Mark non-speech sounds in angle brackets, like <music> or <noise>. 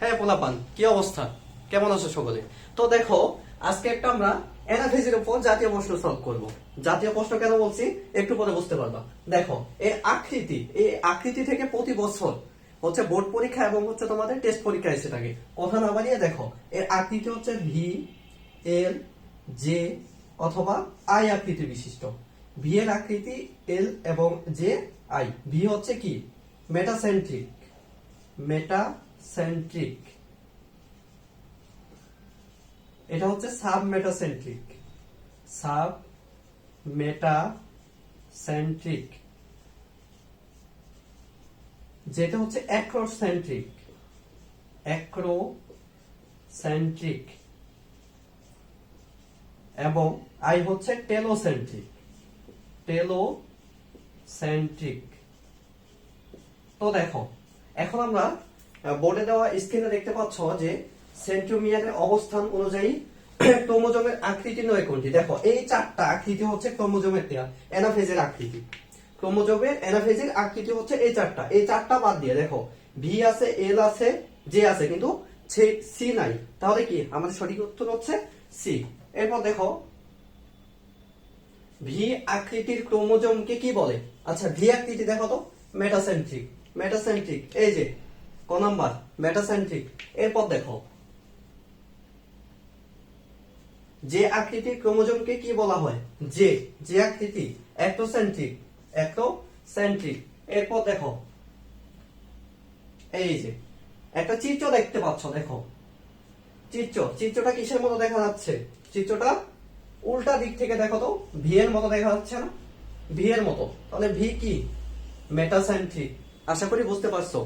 হ্যাঁ পোলাপান, কি অবস্থা? কেমন আছো সকলে? তো দেখো, আজকে একটা আমরা অ্যানাফেজের উপর জাতীয় প্রশ্ন সলভ করব। জাতীয় প্রশ্ন কেন বলছি? একটু পরে বুঝতে পারবা। দেখো এর আকৃতি, এই আকৃতি থেকে প্রতি বছর হচ্ছে বোর্ড পরীক্ষা এবং হচ্ছে তোমাদের টেস্ট পরীক্ষা এসে থাকে। কথা না বাড়িয়ে দেখো, এর আকৃতি হচ্ছে ভি এল জে অথবা আই আকৃতি বিশিষ্ট। ভি এর আকৃতি এল এবং জে আই ভি হচ্ছে কি? মেটাসেন্ট্রিক মেটাসেন্ট্রিক এটা হচ্ছে সাব মেটাসেন্ট্রিক সাব মেটাসেন্ট্রিক যেটা হচ্ছে অ্যাক্রোসেন্ট্রিক। অ্যাক্রোসেন্ট্রিক। এবং আই হচ্ছে টেলোসেন্ট্রিক। টেলোসেন্ট্রিক। তো দেখো, এখন আমরা বোর্ডে দেওয়া স্ক্রিনে দেখতে পাচ্ছ যে সেন্ট্রোমিয়ারের অবস্থান অনুযায়ী <clears throat> ক্রোমোজোমের আকৃতি নয় কোনটি। দেখো, এই চারটা আকৃতি হচ্ছে ক্রোমোজোমের দেয়া আকৃতি। ক্রোমোজোমের, অ্যানাফেজের আকৃতি হচ্ছে এই চারটা। এই চারটা বাদ দিয়ে, দেখো ভি আছে এল আছে জে আছে, কিন্তু সি নাই। তাহলে কি? আমাদের সঠিক উত্তর হচ্ছে সি এরপর দেখো ভি আকৃতির ক্রোমোজোমকে কি বলে? আচ্ছা ভি আকৃতি দেখো তো মেটাসেন্ট্রিক মেটাসেন্ট্রিক এই যে ক নাম্বার মেটাসেন্ট্রিক এরপর দেখো। যে আকৃতির ক্রোমোজোমকে কি বলা হয়? যে যে আকৃতি অ্যাক্টোসেন্ট্রিক অ্যাক্টোসেন্ট্রিক এরপর দেখো। এই যে, একটা চিত্র দেখতে পাচ্ছ, দেখো। চিত্র, চিত্রটা কিসের মতো দেখা যাচ্ছে? চিত্রটা উল্টা দিক থেকে দেখো তো ভি এর মতো দেখা যাচ্ছে না? ভি এর মতো। তাহলে ভি কি? মেটাসেন্ট্রিক আশা করি বুঝতে পারছ।